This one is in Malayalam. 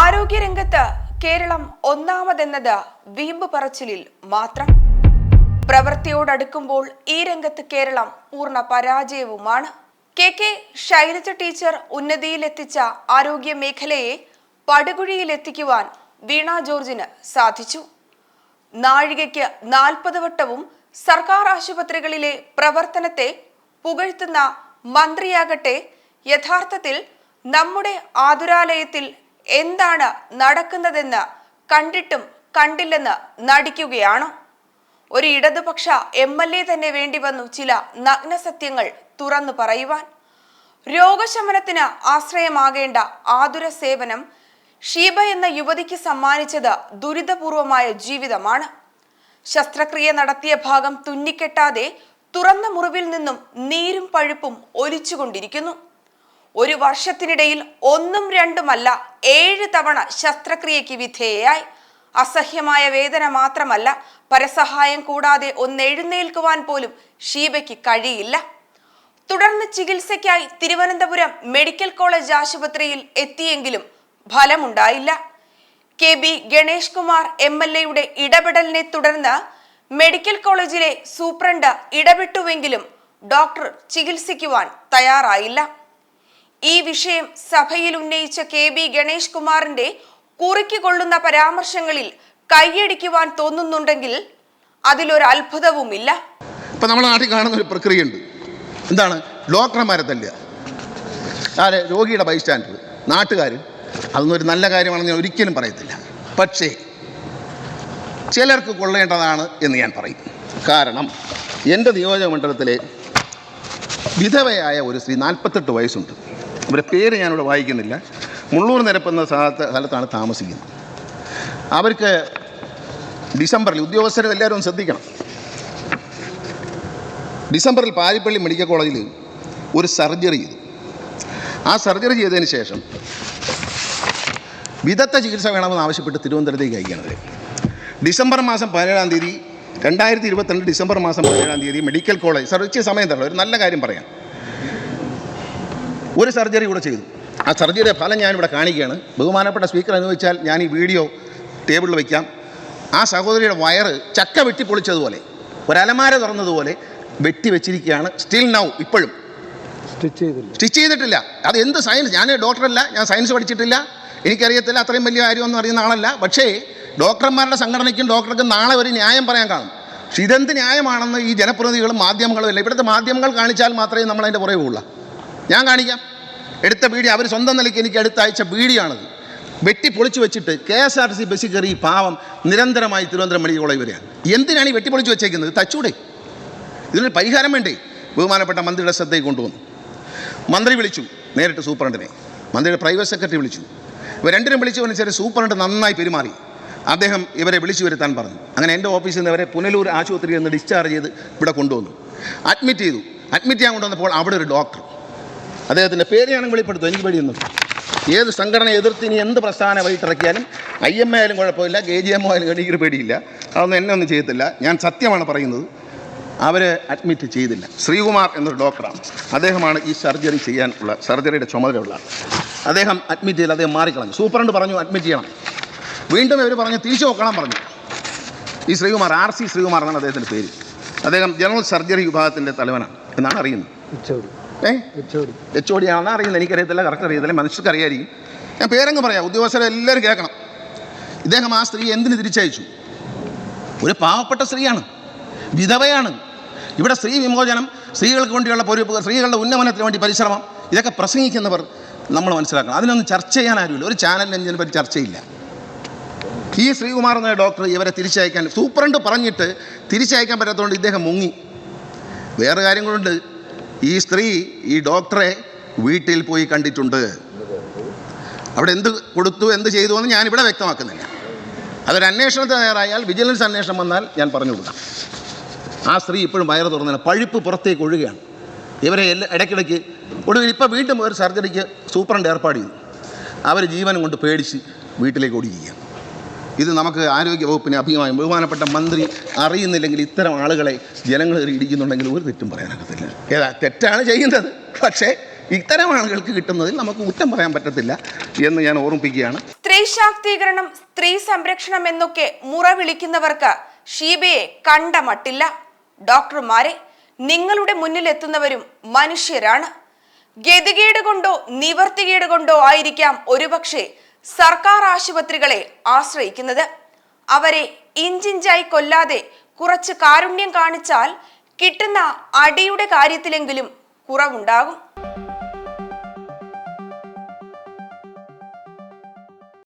ആരോഗ്യരംഗത്ത് കേരളം ഒന്നാമതെന്നത് വീമ്പ് പറച്ചിലിൽ മാത്രം. പ്രവൃത്തിയോടടുക്കുമ്പോൾ ഈ രംഗത്ത് കേരളം പൂർണ പരാജയവുമാണ്. കെ കെ ശൈലജ ടീച്ചർ ഉന്നതിയിലെത്തിച്ച ആരോഗ്യ മേഖലയെ പടുകുഴിയിലെത്തിക്കുവാൻ വീണ ജോർജിന് സാധിച്ചു. നാഴികയ്ക്ക് നാൽപ്പത് വട്ടവും സർക്കാർ ആശുപത്രികളിലെ പ്രവർത്തനത്തെ പുകഴ്ത്തുന്ന മന്ത്രിയാകട്ടെ യഥാർത്ഥത്തിൽ നമ്മുടെ ആതുരാലയത്തിൽ എന്താണ് നടക്കുന്നതെന്ന് കണ്ടിട്ടും കണ്ടില്ലെന്ന് നടിക്കുകയാണോ. ഒരു ഇടതുപക്ഷ എം എൽ എ തന്നെ വേണ്ടി വന്നു ചില നഗ്നസത്യങ്ങൾ തുറന്നു പറയുവാൻ. രോഗശമനത്തിന് ആശ്രയമാകേണ്ട ആതുര സേവനം ഷീബ എന്ന യുവതിക്ക് സമ്മാനിച്ചത് ദുരിതപൂർവമായ ജീവിതമാണ്. ശസ്ത്രക്രിയ നടത്തിയ ഭാഗം തുന്നിക്കെട്ടാതെ തുറന്ന മുറിവിൽ നിന്നും നീരും പഴുപ്പും ഒലിച്ചുകൊണ്ടിരിക്കുന്നു. ഒരു വർഷത്തിനിടയിൽ ഒന്നും രണ്ടുമല്ല ഏഴ് തവണ ശസ്ത്രക്രിയയ്ക്ക് വിധേയയായി. അസഹ്യമായ വേദന മാത്രമല്ല പരസഹായം കൂടാതെ ഒന്ന് എഴുന്നേൽക്കുവാൻ പോലും ഷീബയ്ക്ക് കഴിയില്ല. തുടർന്ന് ചികിത്സയ്ക്കായി തിരുവനന്തപുരം മെഡിക്കൽ കോളേജ് ആശുപത്രിയിൽ എത്തിയെങ്കിലും ഫലമുണ്ടായില്ല. K B Ganesh Kumar M L എയുടെ ഇടപെടലിനെ തുടർന്ന് മെഡിക്കൽ കോളേജിലെ സൂപ്രണ്ട് ഇടപെട്ടുവെങ്കിലും ഡോക്ടർ ചികിത്സിക്കുവാൻ തയ്യാറായില്ല. ഈ വിഷയം സഭയിൽ ഉന്നയിച്ച കെ ബി ഗണേഷ് കുമാറിന്റെ കുറിക്ക് കൊള്ളുന്ന പരാമർശങ്ങളിൽ കൈയടിക്കുവാൻ തോന്നുന്നുണ്ടെങ്കിൽ അതിലൊരു അത്ഭുതവുമില്ല. ഇപ്പൊ നമ്മുടെ നാട്ടിൽ കാണുന്ന ഒരു പ്രക്രിയയുണ്ട്. എന്താണ്? ഡോക്ടർമാരെ തല്ലുക. ആരെ? രോഗിയുടെ ബൈസ്റ്റാൻഡർ നാട്ടുകാർ അതൊന്നും ഒരു നല്ല കാര്യമാണെന്ന് ഞാൻ ഒരിക്കലും പറയത്തില്ല. പക്ഷേ ചിലർക്ക് കൊള്ളേണ്ടതാണ് എന്ന് ഞാൻ പറയും. കാരണം എന്റെ നിയോജക മണ്ഡലത്തിലെ വിധവയായ ഒരു സ്ത്രീ നാൽപ്പത്തെട്ട് വയസ്സുണ്ട്. അവരുടെ പേര് ഞാനിവിടെ വായിക്കുന്നില്ല. മുള്ളൂർ നിരപ്പെന്ന സ്ഥലത്ത് സ്ഥലത്താണ് താമസിക്കുന്നത്. അവർക്ക് ഡിസംബറിൽ ഉദ്യോഗസ്ഥരെ എല്ലാവരും ശ്രദ്ധിക്കണം. ഡിസംബറിൽ പാരിപ്പള്ളി മെഡിക്കൽ കോളേജിൽ ഒരു സർജറി ചെയ്തു. ആ സർജറി ചെയ്തതിന് ശേഷം വിദഗ്ധ ചികിത്സ വേണമെന്ന് ആവശ്യപ്പെട്ട് തിരുവനന്തപുരത്തേക്ക് അയക്കുകയാണ് ഡിസംബർ മാസം പതിനേഴാം തീയതി രണ്ടായിരത്തി ഇരുപത്തിരണ്ട് ഡിസംബർ മാസം പതിനേഴാം തീയതി മെഡിക്കൽ കോളേജ് സർ ഉച്ച സമയം തരണം ഒരു നല്ല കാര്യം പറയാം. ഒരു സർജറി കൂടെ ചെയ്തു. ആ സർജറിയുടെ ഫലം ഞാനിവിടെ കാണിക്കുകയാണ്. ബഹുമാനപ്പെട്ട സ്പീക്കർ എന്ന് വെച്ചാൽ ഞാൻ ഈ വീഡിയോ ടേബിളിൽ വയ്ക്കാം ആ സഹോദരിയുടെ വയറ് ചക്ക വെട്ടി പൊളിച്ചതുപോലെ ഒരലമാര തുറന്നതുപോലെ വെട്ടി വെച്ചിരിക്കുകയാണ്. സ്റ്റിൽ നൗ ഇപ്പോഴും. സ്റ്റിച്ച് ചെയ്തില്ല. സ്റ്റിച്ച് ചെയ്തിട്ടില്ല. അത് എന്ത് സയൻസ് ഞാൻ ഡോക്ടറല്ല ഞാൻ സയൻസ് പഠിച്ചിട്ടില്ല. എനിക്കറിയത്തില്ല അത്രയും വലിയ കാര്യമൊന്നും അറിയുന്ന ആളല്ല. പക്ഷേ ഡോക്ടർമാരുടെ സംഘടനയ്ക്കും ഡോക്ടർക്കും നാളെ ഒരു ന്യായം പറയാൻ കാണും. പക്ഷെ ഇതെന്ത് ന്യായമാണെന്ന് ഈ ജനപ്രതിനിധികളും മാധ്യമങ്ങളും അല്ല ഇവിടുത്തെ മാധ്യമങ്ങൾ കാണിച്ചാൽ മാത്രമേ നമ്മൾ അതിന്റെ പുറകെ പോകുള്ളൂ ഞാൻ കാണിക്കാം. എടുത്ത ബീഡി അവർ സ്വന്തം നിലയ്ക്ക് എനിക്ക് അടുത്ത അയച്ച ബീഡിയാണത് വെട്ടി പൊളിച്ചു വെച്ചിട്ട് കെ എസ് ആർ സി ബസ്സിൽ കയറി പാവം നിരന്തരമായി തിരുവനന്തപുരം മെഡിക്കൽ കോളേജ് വരികയാണ് എന്തിനാണ് ഈ വെട്ടി പൊളിച്ചു വെച്ചേക്കുന്നത്? തച്ചൂടെ. ഇതിനൊരു പരിഹാരം വേണ്ടേ? ബഹുമാനപ്പെട്ട മന്ത്രിയുടെ ശ്രദ്ധയിൽ കൊണ്ടുവന്നു. മന്ത്രി വിളിച്ചു നേരിട്ട് സൂപ്രണ്ടിനെ. മന്ത്രിയുടെ പ്രൈവറ്റ് സെക്രട്ടറി വിളിച്ചു. ഇവർ രണ്ടിനും വിളിച്ചു അനുസരിച്ച് സൂപ്രണ്ട് നന്നായി പെരുമാറി. അദ്ദേഹം ഇവരെ വിളിച്ചു വരുത്താൻ പറഞ്ഞു. അങ്ങനെ എന്റെ ഓഫീസിൽ നിന്ന് ഇവരെ പുനലൂർ ആശുപത്രിയിൽ നിന്ന് ഡിസ്ചാർജ് ചെയ്ത് ഇവിടെ കൊണ്ടുവന്നു. അഡ്മിറ്റ് ചെയ്തു. അഡ്മിറ്റ് ചെയ്യാൻ കൊണ്ടുവന്നപ്പോൾ അവിടെ ഒരു ഡോക്ടർ. അദ്ദേഹത്തിന്റെ പേര് ഞാൻ വെളിപ്പെടുത്തും എനിക്ക് പേടിയൊന്നും ഏത് സംഘടന എതിർത്ത് ഇനി എന്ത് പ്രസ്ഥാന വഴിത്തിറക്കിയാലും ഐ എം എ ആയാലും കുഴപ്പമില്ല കെ ജി എം ആയാലും എനിക്ക് പേടിയില്ല. അതൊന്നും എന്നെ ഒന്നും ചെയ്യത്തില്ല. ഞാൻ സത്യമാണ് പറയുന്നത്. അവരെ അഡ്മിറ്റ് ചെയ്തില്ല. ശ്രീകുമാർ എന്നൊരു ഡോക്ടറാണ്. അദ്ദേഹമാണ് ഈ സർജറി ചെയ്യാനുള്ള സർജറിയുടെ ചുമതലയുള്ള അദ്ദേഹം അഡ്മിറ്റ് ചെയ്തില്ല അദ്ദേഹം മാറിക്കളഞ്ഞു. സൂപ്രണ്ട് പറഞ്ഞു അഡ്മിറ്റ് ചെയ്യണം. വീണ്ടും ഇവർ പറഞ്ഞു തിരിച്ചു നോക്കണം പറഞ്ഞു. ഈ ശ്രീകുമാർ ആർ സി ശ്രീകുമാർ എന്നാണ് അദ്ദേഹത്തിന്റെ പേര്. അദ്ദേഹം ജനറൽ സർജറി വിഭാഗത്തിന്റെ തലവനാണ് എന്നാണ് അറിയുന്നത്. ഏ? എച്ച് ഒ ഡി ആണെന്ന് അറിയുന്നത്. എനിക്കറിയത്തില്ല. കറക്റ്റ് അറിയത്തില്ല. മനുഷ്യർക്ക് അറിയായിരിക്കും ഞാൻ പേരങ്ങ് പറയാം. ഉദ്യോഗസ്ഥരെ എല്ലാവരും കേൾക്കണം. ഇദ്ദേഹം ആ സ്ത്രീ എന്തിന് തിരിച്ചയച്ചു? ഒരു പാവപ്പെട്ട സ്ത്രീയാണ്. വിധവയാണ്. ഇവിടെ സ്ത്രീ വിമോചനം സ്ത്രീകൾക്ക് വേണ്ടിയുള്ള പൊരു സ്ത്രീകളുടെ ഉന്നമനത്തിന് വേണ്ടി പരിശ്രമം ഇതൊക്കെ പ്രസംഗിക്കുന്നവർ നമ്മൾ മനസ്സിലാക്കണം. അതിനൊന്നും ചർച്ച ചെയ്യാൻ ആരുമില്ല. ഒരു ചാനലിന് ഇതിനെ പറ്റി ചർച്ചയില്ല. ഈ ശ്രീകുമാർ എന്ന ഡോക്ടർ ഇവരെ തിരിച്ചയക്കാൻ സൂപ്രണ്ട് പറഞ്ഞിട്ട് തിരിച്ചയക്കാൻ പറ്റാത്തതുകൊണ്ട് ഇദ്ദേഹം മുങ്ങി. വേറെ കാര്യം ഈ സ്ത്രീ ഈ ഡോക്ടറെ വീട്ടിൽ പോയി കണ്ടിട്ടുണ്ട്. അവിടെ എന്ത് കൊടുത്തു എന്ത് ചെയ്തു എന്ന് ഞാനിവിടെ വ്യക്തമാക്കുന്നില്ല. അതൊരു അന്വേഷണത്തിന് തയ്യാറായാൽ വിജിലൻസ് അന്വേഷണം വന്നാൽ ഞാൻ പറഞ്ഞു കൊടുക്കാം. ആ സ്ത്രീ ഇപ്പോഴും വയറ് തുറന്നില്ല പഴുപ്പ് പുറത്തേക്ക് ഒഴുകയാണ് ഇവരെ എല്ലാ ഇടയ്ക്കിടയ്ക്ക് ഒടുവിൽ ഇപ്പോൾ വീണ്ടും ഒരു സർജറിക്ക് സൂപ്രണ്ട് ഏർപ്പാട് ചെയ്തു അവർ ജീവനും കൊണ്ട് പേടിച്ച് വീട്ടിലേക്ക് ഓടിയിരിക്കുക ഇത് നമുക്ക് ആരോഗ്യ വകുപ്പിനെ അഭിമാനം ബഹുമാനപ്പെട്ട മന്ത്രി അറിയുന്നില്ലെങ്കിൽ ഇത്തരം ആളുകളെ ജനങ്ങൾ ഇടിക്കുന്നുണ്ടെങ്കിൽ ഒരു തെറ്റും പറയാനൊക്കത്തില്ല ഏതാ തെറ്റാണ് ചെയ്യുന്നത്. പക്ഷേ ഇത്തരം ആളുകൾക്ക് കിട്ടുന്നതിൽ നമുക്ക് കുറ്റം പറയാൻ പറ്റത്തില്ല എന്ന് ഞാൻ ഓർമ്മിപ്പിക്കുകയാണ്. സ്ത്രീ സ്ത്രീ ശാക്തീകരണം സ്ത്രീ സംരക്ഷണം എന്നൊക്കെ മുറ വിളിക്കുന്നവർക്ക് ഷീബയെ കണ്ട മട്ടില്ല. ഡോക്ടർമാരെ നിങ്ങളുടെ മുന്നിൽ എത്തുന്നവരും മനുഷ്യരാണ്. ഗതികേട് കൊണ്ടോ നിവർത്തികേട് കൊണ്ടോ ആയിരിക്കാം ഒരുപക്ഷെ സർക്കാർ ആശുപത്രികളെ ആശ്രയിക്കുന്നത്. അവരെ ഇഞ്ചിഞ്ചായി കൊല്ലാതെ കുറച്ച് കാരുണ്യം കാണിച്ചാൽ കിട്ടുന്ന അടിയുടെ കാര്യത്തിലെങ്കിലും കുറവുണ്ടാകും.